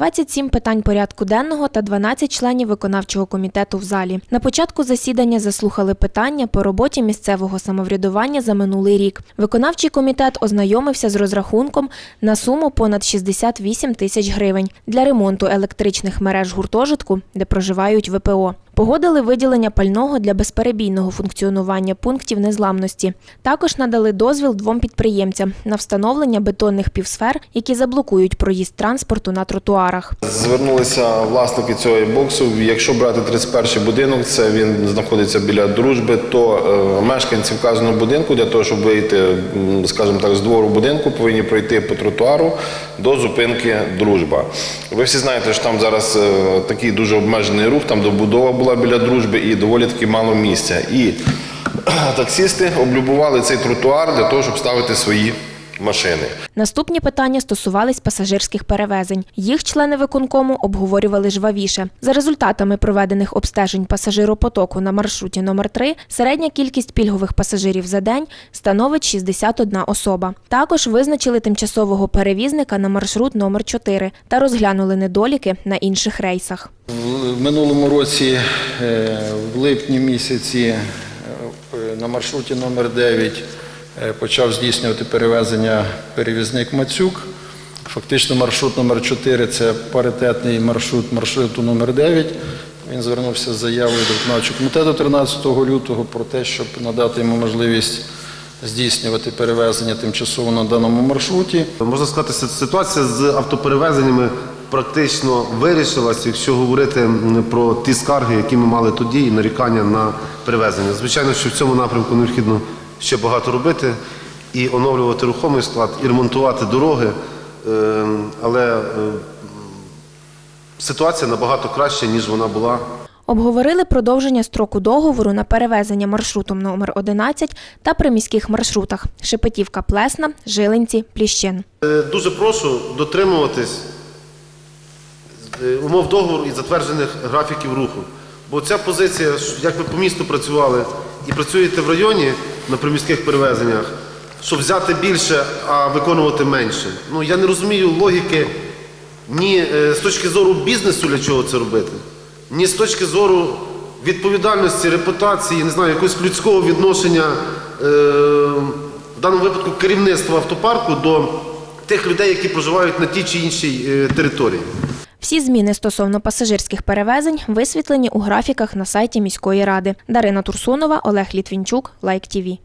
27 питань порядку денного та 12 членів виконавчого комітету в залі. На початку засідання заслухали питання по роботі місцевого самоврядування за минулий рік. Виконавчий комітет ознайомився з розрахунком на суму понад 68 тисяч гривень для ремонту електричних мереж гуртожитку, де проживають ВПО. Погодили виділення пального для безперебійного функціонування пунктів незламності. Також надали дозвіл двом підприємцям на встановлення бетонних півсфер, які заблокують проїзд транспорту на тротуарах. Звернулися власники цього боксу. Якщо брати 31 будинок, це він знаходиться біля дружби, то е, мешканці вказаного будинку для того, щоб вийти, скажімо так, з двору будинку, повинні пройти по тротуару до зупинки дружба. Ви всі знаєте, що там зараз е, такий дуже обмежений рух, там добудова була біля дружби і доволі таки мало місця. І таксісти облюбували цей тротуар для того, щоб ставити свої машини. Наступні питання стосувались пасажирських перевезень. Їх члени виконкому обговорювали жвавіше. За результатами проведених обстежень пасажиропотоку на маршруті номер 3 середня кількість пільгових пасажирів за день становить 61 особа. Також визначили тимчасового перевізника на маршрут номер 4 та розглянули недоліки на інших рейсах. В минулому році, е, в липні місяці, е, на маршруті номер 9 е, почав здійснювати перевезення перевізник Мацюк. Фактично маршрут номер 4 це паритетний маршрут маршруту номер 9. Він звернувся з заявою до виконавчого комітету 13 лютого про те, щоб надати йому можливість здійснювати перевезення тимчасово на даному маршруті. Можна сказати, си- ситуація з автоперевезеннями практично вирішилась, якщо говорити про ті скарги, які ми мали тоді, і нарікання на перевезення. Звичайно, що в цьому напрямку необхідно ще багато робити і оновлювати рухомий склад, і ремонтувати дороги. Е, Але е, ситуація набагато краща, ніж вона була Обговорили продовження строку договору на перевезення маршрутом номер 11 та приміських маршрутах Шепетівка Плесна, Жилинці, Пліщин. Е, Дуже прошу дотримуватись е, умов договору і затверджених графіків руху. Бо ця позиція, як ви по місту працювали і працюєте в районі на приміських перевезеннях, щоб взяти більше, а виконувати менше. Ну я не розумію логіки ні е, з точки зору бізнесу для чого це робити, ні з точки зору відповідальності, репутації, не знаю, якогось людського відношення е, в даному випадку керівництва автопарку до тих людей, які проживають на тій чи іншій е, території. Всі зміни стосовно пасажирських перевезень висвітлені у графіках на сайті міської ради. Дарина Турсунова, Олег Літвінчук, Лайк ТІВІ.